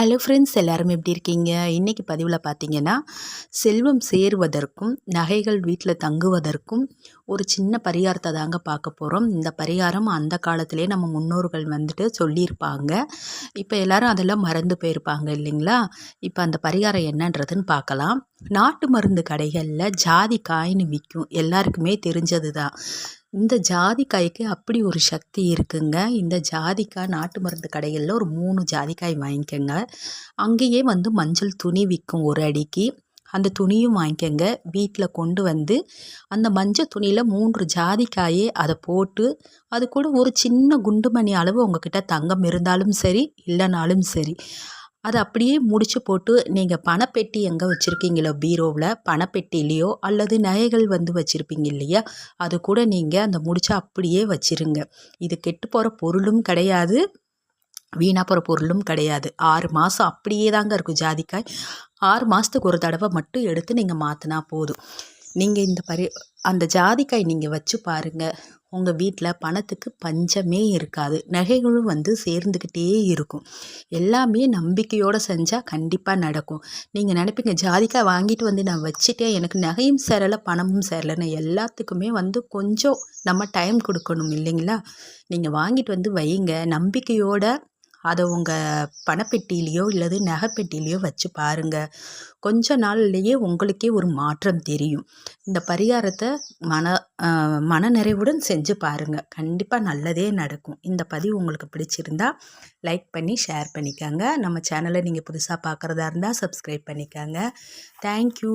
Hello friends எல்லாரும் எப்படி இருக்கீங்க? இன்றைக்கி பதிவில் பார்த்தீங்கன்னா செல்வம் சேருவதற்கும் நகைகள் வீட்டில் தங்குவதற்கும் ஒரு சின்ன பரிகாரத்தை தாங்க பார்க்க போகிறோம் இந்த பரிகாரம் அந்த காலத்திலே நம்ம முன்னோர்கள் வந்துட்டு சொல்லியிருப்பாங்க. இப்போ எல்லாரும் அதெல்லாம் மறந்து போயிருப்பாங்க இல்லைங்களா? இப்போ அந்த பரிகாரம் என்னன்றதுன்னு பார்க்கலாம். நாட்டு மருந்து கடைகளில் ஜாதி காயின்னு விற்கும் எல்லாருக்குமே தெரிஞ்சது தான் இந்த ஜாதிக்காய்க்கு அப்படி ஒரு சக்தி இருக்குங்க. இந்த ஜாதிக்காய் நாட்டு மருந்து கடைகளில் ஒரு மூணு ஜாதிக்காய் வாங்கிக்கோங்க. அங்கேயே வந்து மஞ்சள் துணி விற்கும் ஒரு அடிக்கு. அந்த துணியும் வாங்கிக்கோங்க. வீட்டில் கொண்டு வந்து அந்த மஞ்சள் துணியில் மூன்று ஜாதிக்காயே அதை போட்டு அது கூட ஒரு சின்ன குண்டுமணி அளவு உங்ககிட்ட தங்கம் இருந்தாலும் சரி இல்லைனாலும் சரி. அதை அப்படியே முடிச்சு போட்டு நீங்கள் பணப்பெட்டி எங்கே வச்சுருக்கீங்களோ பீரோவில் பணப்பெட்டிலேயோ அல்லது நகைகள் வந்து வச்சுருப்பீங்க இல்லையா அது கூட நீங்கள் அந்த முடிச்சை அப்படியே வச்சுருங்க. இது கெட்டு போகிற பொருளும் கிடையாது வீணாக போகிற பொருளும் கிடையாது. ஆறு மாதம் அப்படியே தாங்க இருக்கும் ஜாதிக்காய். ஆறு மாதத்துக்கு ஒரு தடவை மட்டும் எடுத்து நீங்கள் மாற்றினா போதும். நீங்கள் இந்த பரி அந்த ஜாதிக்காய் நீங்கள் வச்சு பாருங்கள் உங்கள் வீட்டில் பணத்துக்கு பஞ்சமே இருக்காது. நகைகளும் வந்து சேர்ந்துக்கிட்டே இருக்கும். எல்லாமே நம்பிக்கையோடு செஞ்சால் கண்டிப்பாக நடக்கும். நீங்கள் நினைப்பீங்க ஜாதிக்காய் வாங்கிட்டு வந்து நான் வச்சுட்டேன் எனக்கு நகையும் சேரலை பணமும் சேரலைன்னு எல்லாத்துக்குமே வந்து கொஞ்சம் நம்ம டைம் கொடுக்கணும் இல்லைங்களா? நீங்கள் வாங்கிட்டு வந்து வைங்க நம்பிக்கையோட அதை உங்கள் பணப்பெட்டியிலையோ இல்லது நகைப்பெட்டியிலையோ வச்சு பாருங்கள் கொஞ்ச நாள்லேயே உங்களுக்கே ஒரு மாற்றம் தெரியும். இந்த பரிகாரத்தை மன மன நிறைவுடன் செஞ்சு பாருங்கள் கண்டிப்பாக நல்லதே நடக்கும். இந்த பதிவு உங்களுக்கு பிடிச்சிருந்தா லைக் பண்ணி ஷேர் பண்ணிக்கோங்க. நம்ம சேனலை நீங்கள் புதுசாக பார்க்குறதா இருந்தால் சப்ஸ்கிரைப் பண்ணிக்கோங்க. தேங்க்யூ.